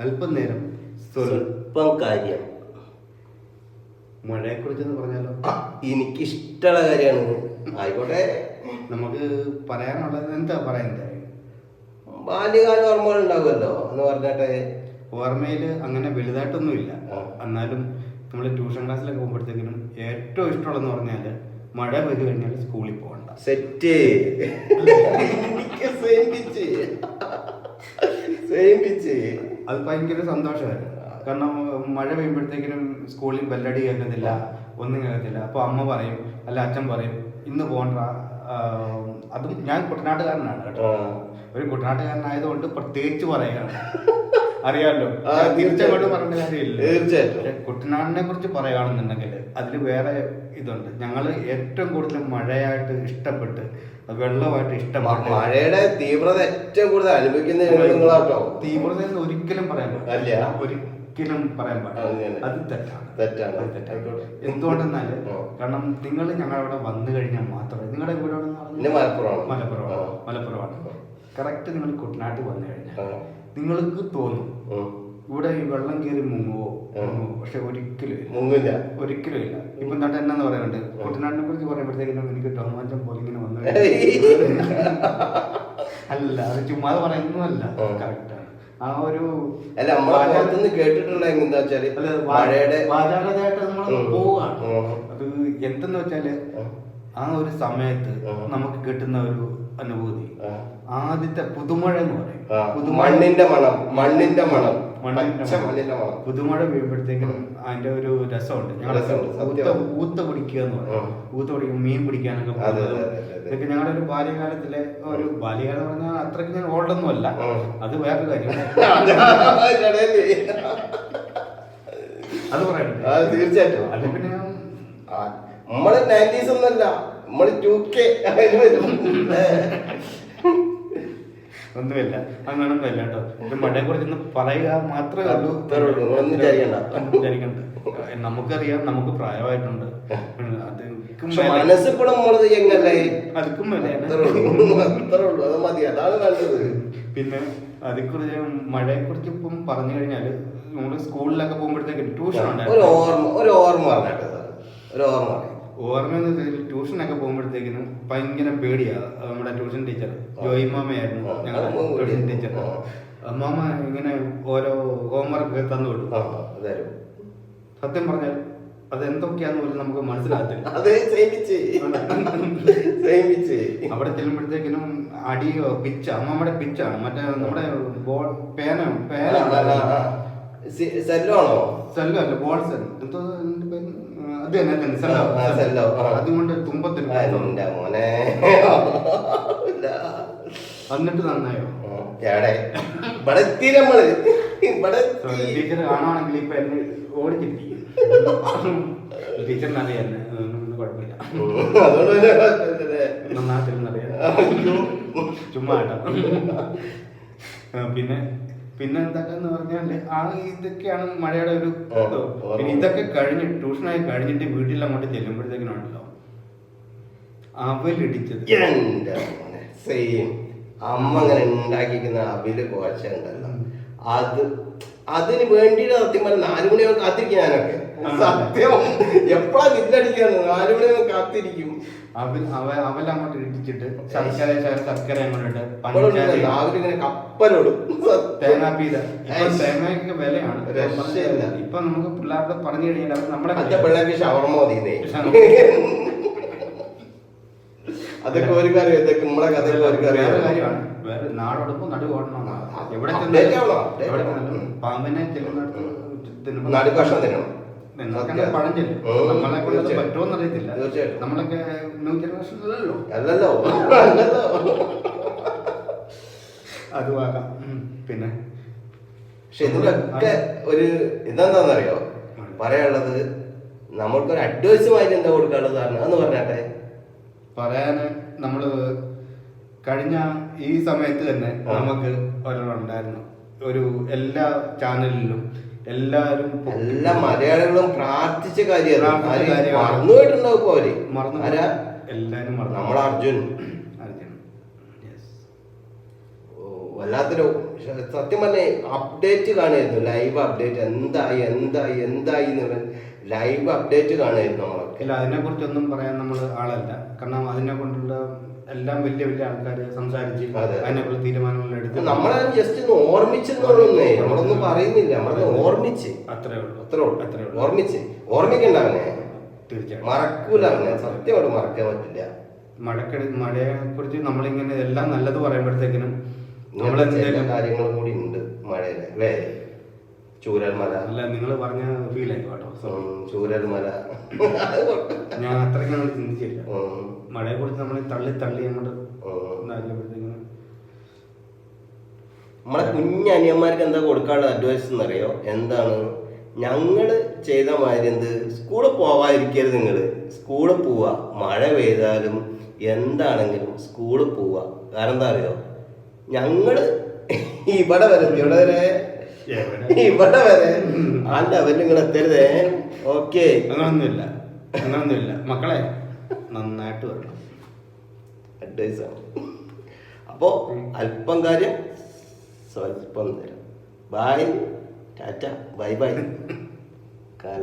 അല്പം നേരം സ്വൽ സ്വല്പം കാര്യം. മഴയെ കുറിച്ചെന്ന് പറഞ്ഞാലോ എനിക്കിഷ്ടമുള്ള കാര്യമാണ് ആയിക്കോട്ടെ. നമുക്ക് പറയാനുള്ളത് എന്താ പറയുന്നത് ബാല്യകാല ഓർമ്മകൾ ഉണ്ടാവുമല്ലോ എന്ന് പറഞ്ഞാട്ടെ. ഓർമ്മയിൽ അങ്ങനെ വലുതായിട്ടൊന്നുമില്ല. എന്നാലും നമ്മൾ ട്യൂഷൻ ക്ലാസ്സിലൊക്കെ പോകുമ്പോഴത്തേക്കിനും ഏറ്റവും ഇഷ്ടമുള്ളതെന്ന് പറഞ്ഞാൽ മഴ പെയ്തു കഴിഞ്ഞാൽ സ്കൂളിൽ പോകണ്ട. സെറ്റ്. സെയിം പിച്ച് അത് ഭയങ്കര സന്തോഷമായിരുന്നു. കാരണം മഴ പെയ്യുമ്പോഴത്തേക്കിനും സ്കൂളിൽ ബെല്ലടി കേൾക്കത്തില്ല ഒന്നും കേൾക്കത്തില്ല. അപ്പോൾ അമ്മ പറയും അല്ല അച്ഛൻ പറയും ഇന്ന് പോകണ്ട അതും ഞാൻ കുട്ടനാട്ടുകാരനാണ് കേട്ടോ. ഒരു കുട്ടനാട്ടുകാരനായതുകൊണ്ട് പ്രത്യേകിച്ച് പറയുകയാണ്. അറിയാമല്ലോ തിരിച്ചങ്ങോട്ട് പറഞ്ഞ കാര്യമില്ല. തീർച്ചയായിട്ടും. കുട്ടനാടിനെ കുറിച്ച് പറയുകയാണെന്നുണ്ടെങ്കിൽ അതിൽ വേറെ ഇതുണ്ട് ഞങ്ങൾ ഏറ്റവും കൂടുതൽ മഴയായിട്ട് ഇഷ്ടപ്പെട്ട് വെള്ളമായിട്ട് ഇഷ്ടപ്പെട്ട് മഴയുടെ തീവ്രത ഏറ്റവും കൂടുതൽ അനുഭവിക്കുന്ന നിങ്ങളാട്ടോ തീവ്രത എന്ന് ഒരിക്കലും പറയാൻ പാടില്ല അല്ല. ഒരിക്കലും പറയാൻ പാടില്ല അത് തെറ്റാണ് തെറ്റാണ്. തെറ്റാണ്. എന്തുകൊണ്ടെന്നാൽ. കാരണം നിങ്ങൾ ഞങ്ങളവിടെ വന്നു കഴിഞ്ഞാൽ മാത്രമേ നിങ്ങളുടെ വീട് എവിടെയെന്ന് പറഞ്ഞാൽ? മലപ്പുറമാണ്. മലപ്പുറമാണ് മലപ്പുറമാണ് കറക്റ്റ് നിങ്ങൾ കുട്ടനാട്ടിൽ വന്നു കഴിഞ്ഞാൽ നിങ്ങൾക്ക് തോന്നും. ഇവിടെ ഈ വെള്ളം കയറി മുങ്ങുവോ? പക്ഷെ ഒരിക്കലും മുങ്ങില്ല ഒരിക്കലും ഇല്ല. ഇപ്പൊ എന്താ എന്നാന്ന് പറയാനുണ്ട് കുട്ടനാടിനെ കുറിച്ച് പറയുമ്പോഴത്തേക്കും എനിക്ക് രോമാഞ്ചം പോലെ ഇങ്ങനെ വന്നു അല്ല അത് ചുമ്മാതെ പറയുന്നതല്ല. ആ. കറക്റ്റാണ് ആ ഒരു കേട്ടിട്ടുള്ള എന്താ വെച്ചാൽ അല്ല, വാ- മഴയുടെ നമ്മൾ പോവാണ്. അത് എന്തെന്ന് വെച്ചാൽ ആ. ഒരു സമയത്ത് നമുക്ക് കിട്ടുന്ന ഒരു അനുഭൂതി. ആദ്യത്തെ പുതുമഴ എന്ന് പറയും. മണ്ണിന്റെ മണം. മണ്ണിന്റെ മണം. പുതുമഴ വീഴുമ്പോഴത്തേക്കും അതിന്റെ ഒരു രസമുണ്ട്. ഊത്ത. ഊത്ത പിടിക്കുക എന്ന് പറയും ഊത്ത പിടിക്കും മീൻ പിടിക്കാനൊക്കെ പോകുന്നതും. ഇതൊക്കെ ഞങ്ങളുടെ ഒരു ബാല്യകാലത്തിലെ ഒരു ബാല്യകാലം പറഞ്ഞാൽ അത്രയ്ക്ക് ഞാൻ ഓൾഡൊന്നും അല്ല. അത് വേറൊരു കാര്യം. അത് പറയണ്ടേ തീർച്ചയായിട്ടും. അത് പിന്നെ നമ്മൾ നയന്റീസ് ഒന്നല്ല നമ്മൾ ടു കെ ഒന്നുമില്ല. അങ്ങനൊന്നുമില്ല കേട്ടോ. ഇത് മഴയെ കുറിച്ച് പറയുക മാത്രമേ ഉള്ളൂ. ഒന്നും വിചാരിക്കണ്ട. ഒന്നും നമുക്കറിയാം നമുക്ക് പ്രായമായിട്ടുണ്ട്. മേലെ- മനസ്സിപ്പോഴും അതുക്കും അത് പിന്നെ അതിക്കുറിച്ച് മഴയെ കുറിച്ച് ഇപ്പം പറഞ്ഞു കഴിഞ്ഞാൽ നമ്മൾ സ്കൂളിലൊക്കെ പോകുമ്പോഴത്തേക്ക് ട്യൂഷൻ ഉണ്ടായിരുന്നു. ഒരു ഓർമ്മ ഒരു ഓർമ്മ ഒരു ഓർമ്മ ഓർമ്മ ട്യൂഷനൊക്കെ പോകുമ്പോഴത്തേക്കിനും ഭയങ്കര പേടിയാ. നമ്മുടെ ട്യൂഷൻ ടീച്ചർ ജോയി മാമയായിരുന്നു ഞങ്ങളുടെ ട്യൂഷൻ. ടീച്ചർ. മാമ ഇങ്ങനെ ഓരോ ഹോംവർക്ക് തന്നു വിടും. സത്യം പറഞ്ഞാൽ അതെന്തൊക്കെയാന്ന് പോലും നമുക്ക് മനസ്സിലാകത്തില്ല. അവിടെ ചെല്ലുമ്പോഴത്തേക്കിനും അടിയോ പിച്ച അമ്മമ്മയുടെ പിച്ചാണ്. മറ്റേ നമ്മുടെ ബോൾ പേന പേന സെല്ലോ സെല്ലോ അല്ല ബോൾ സെല്ലോ എന്തോ പേര്? അത് തന്നെ തന്നെ. സെല്ലോ ആ, സെല്ലോ, ആ. അതുകൊണ്ട് തുമ്പത്തിന് മോനെ. എന്നിട്ട് നന്നായോ? എവിടെ? ഇവിടെ നമ്മൾ. ഇവിടെ ടീച്ചർ കാണുവാണെങ്കിൽ ഇപ്പൊ എന്നെ ഓടിച്ചിരിക്കും. ടീച്ചറിന് അറിയാം കുഴപ്പമില്ല. പിന്നെ നന്നായിട്ടില്ലെന്നറിയാം ചുമ്മാ കേട്ടോ. ആ, പിന്നെ എന്തൊക്കെയെന്ന് പറഞ്ഞാൽ ആ ഇതൊക്കെയാണ് മഴയുടെ ഒരു ഇത്. പിന്നെ ഇതൊക്കെ കഴിഞ്ഞ് ട്യൂഷനായി കഴിഞ്ഞിട്ട് വീട്ടിൽ അങ്ങോട്ട് ചെല്ലുമ്പോഴത്തേക്കിനുണ്ടല്ലോ. അവലിടിച്ചത്. എന്റെ സെയിം അമ്മ അങ്ങനെ ഉണ്ടാക്കിക്കുന്ന അവിൽ കോശ ഉണ്ടല്ലോ. അത് അതിന് വേണ്ടിയിട്ട് സത്യം പറഞ്ഞ നാലു മണിയാവും കാത്തിരിക്കും ഞാനൊക്കെ. സത്യം. എപ്പോഴാ വില്ലടിക്കാന്ന് നാലു മണിയാവും കാത്തിരിക്കും. അവൽ അവ അവലങ്ങോട്ട് ഇടിച്ചിട്ട് ശർക്കര ശർ- ശർക്കര അങ്ങോട്ട് പഞ്ചായത്ത് ഇങ്ങനെ കപ്പലോടും. ഏയ്. തേങ്ങയ്ക്ക് വിലയാണ്. ഇപ്പൊ നമുക്ക് പിള്ളേരുടെ പറഞ്ഞു കഴിഞ്ഞാൽ അവർ നമ്മുടെ പിള്ളേർക്ക് ഷവർമ അതൊക്കെ ഒരു കാര്യം ഇതൊക്കെ നമ്മളെ ഒരു കാര്യമാണ്. വേറെ നാടോടൊപ്പം നടു ഓടണം എവിടെ. പാമ്പിനെ ചെല്ലുന്നിടത്ത് നടുക്കഷ്ണം തിന്നണം. തീർച്ചയായിട്ടും. നമ്മളൊക്കെ ന്യൂ അല്ലല്ലോ. അല്ലല്ലോ. പിന്നെ? പക്ഷെ ഇതിലൊക്കെ ഒരു ഇതെന്താണെന്നറിയോ? പറയാനുള്ളത് നമ്മൾക്കൊരു അഡ്വൈസുമായിട്ട് എന്താ കൊടുക്കാനുള്ളത് കാരണം എന്ന് പറഞ്ഞാട്ടെ. പറയാന് നമ്മൾ കഴിഞ്ഞ ഈ സമയത്ത് തന്നെ. നമുക്ക് ഒരാളുണ്ടായിരുന്നു ഒരു എല്ലാ ചാനലിലും എല്ലാരും എല്ലാ മലയാളികളും പ്രാർത്ഥിച്ച കാര്യമാണ്. അവർ. മറന്നു ആരാ? എല്ലാരും മറന്നു നമ്മൾ അർജുൻ. വല്ലാത്തൊരു സത്യം പറഞ്ഞ അപ്ഡേറ്റ് കാണുമായിരുന്നു ലൈവ് അപ്ഡേറ്റ് എന്തായി എന്തായി എന്തായി എന്നുള്ള ലൈവ് അപ്ഡേറ്റ് കാണുമായിരുന്നു നമ്മളൊക്കെ. അല്ല അതിനെ കുറിച്ചൊന്നും പറയാൻ നമ്മൾ ആളല്ല. കാരണം അതിനെ കൊണ്ടുള്ള എല്ലാം വലിയ വലിയ ആൾക്കാർ സംസാരിച്ച് അതെ. അതിനെക്കുള്ള തീരുമാനങ്ങൾ എടുത്ത് നമ്മളെ ജസ്റ്റ് ഒന്ന് ഓർമ്മിച്ചെന്നുള്ളൂന്നേ നമ്മളൊന്നും പറയുന്നില്ല. നമ്മളത് ഓർമ്മിച്ച്. അത്രേ ഉള്ളൂ. അത്രേ ഉള്ളൂ. അത്രേ ഉള്ളൂ. ഓർമ്മിച്ച്. ഓർമ്മിക്കണ്ട അവനെ. തീർച്ചയായും മറക്കൂല അവനെ. സത്യമായിട്ട് മറക്കാൻ പറ്റില്ല. മഴക്കെടു മഴയെ കുറിച്ച് നമ്മളിങ്ങനെ എല്ലാം നല്ലത് പറയുമ്പോഴത്തേക്കിനും നമ്മൾ ഇങ്ങനത്തെ ചില എന്തെങ്കിലും കാര്യങ്ങളും കൂടി ഉണ്ട് മഴയിലെ അല്ലേ? ചൂരൽമല അല്ല നിങ്ങൾ പറഞ്ഞ ഫീൽ ആയി കേട്ടോ സോറി ചൂരൽമല ഞാൻ അത്രയ്ക്ക് നമ്മൾ ചിന്തിച്ചില്ല. മഴയെ കുറിച്ച് നമ്മൾ തള്ളി തള്ളി അങ്ങോട്ട് ഉം. ഇതാക്കിയപ്പോഴത്തേക്കിനും നമ്മളെ കുഞ്ഞനിയന്മാർക്ക് എന്താ കൊടുക്കാനുള്ള അഡ്വൈസ് എന്നറിയോ? എന്താണ്? ഞങ്ങൾ ചെയ്ത മാതിരി എന്ത്? സ്കൂളിൽ പോവാതിരിക്കരുത് നിങ്ങൾ സ്കൂളിൽ പോവുക മഴ പെയ്താലും എന്താണെങ്കിലും സ്കൂളിൽ പോവുക കാരണം എന്താ അറിയോ? ഞങ്ങൾ ഇവിടെ വരെ ഇവിടെ വരെ? ഇവിടെ വരെ. ആ ലെവലിൽ നിങ്ങൾ എത്തരുതേ ഓക്കെ. അങ്ങനൊന്നുമില്ല. അങ്ങനൊന്നുമില്ല. മക്കളെ നന്നായിട്ട് വരണം. അഡ്വൈസ് ആണ്. അപ്പോ അല്പം കാര്യം സ്വല്പം തരാം ബായ് ടാറ്റ ബൈ ബൈ കാലം